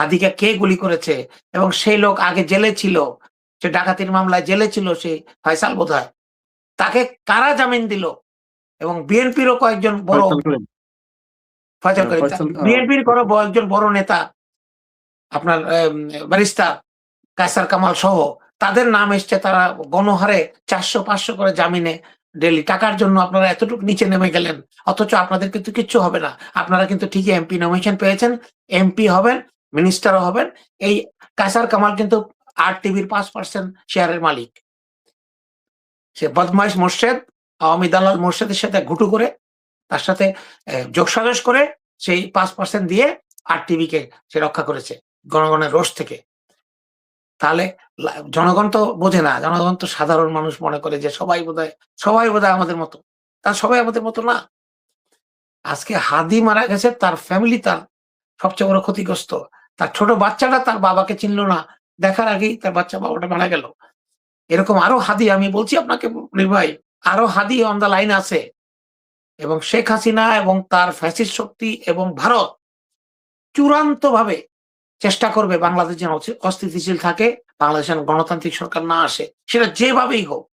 হাদিকে কে গুলি করেছে? এবং সেই লোক আগে জেলে ছিল সে ডাকাতির মামলায় জেলে ছিল সেই ফয়সাল বোধ তাকে কারা জামিন দিল? এবং বিএনপিরও কয়েকজন বড় ফয়সাল হ্যাঁ, বিএনপির কোনো একজন বড় নেতা আপনার ব্যারিস্টার কায়সার কামাল সহ তাদের নাম এসছে তারা গণহারে চারশো পাঁচশো করে জামিনে ডেলি। টাকার জন্য আপনারা এতটুকু নিচে নেমে গেলেন অথচ আপনাদের কিন্তু কিচ্ছু হবে না। আপনারা কিন্তু ঠিকই এমপি নমিনেশন পেয়েছেন এমপি হবেন মিনিস্টারও হবেন। এই কায়সার কামাল কিন্তু আর টিভির পাঁচ পার্সেন্ট শেয়ারের মালিক। সে বদমাইশ মোর্শেদ আওয়ামী দালাল মোর্শেদের সাথে ঘুটু করে তার সাথে আহ, যোগসাজশ করে সেই পাঁচ পার্সেন্ট দিয়ে আর টিভিকে সে রক্ষা করেছে জনগণের রোষ থেকে। তাহলে জনগণ তো বোঝে না জনগণ তো সাধারণ মানুষ মনে করে যে সবাই বোধহয় সবাই বোধহয় আমাদের মতো। তার সবাই আমাদের মতো না। আজকে হাদি মারা গেছে তার ফ্যামিলি তার সবচেয়ে বড় ক্ষতিগ্রস্ত। তার ছোট বাচ্চাটা তার বাবাকে চিনলো না। দেখার আগেই তার বাচ্চা বাবাটা মারা গেল। এরকম আরও হাদি, আমি বলছি আপনাকে ভাই, আরও হাদি অন দ্য লাইন আছে। এবং শেখ হাসিনা এবং তার ফ্যাসিস্ট শক্তি এবং ভারত চূড়ান্ত ভাবে চেষ্টা করবে বাংলাদেশ যেন অস্থি- অস্থিতিশীল থাকে, বাংলাদেশ গণতান্ত্রিক সরকার না আসে। সেটা যেভাবেই হোক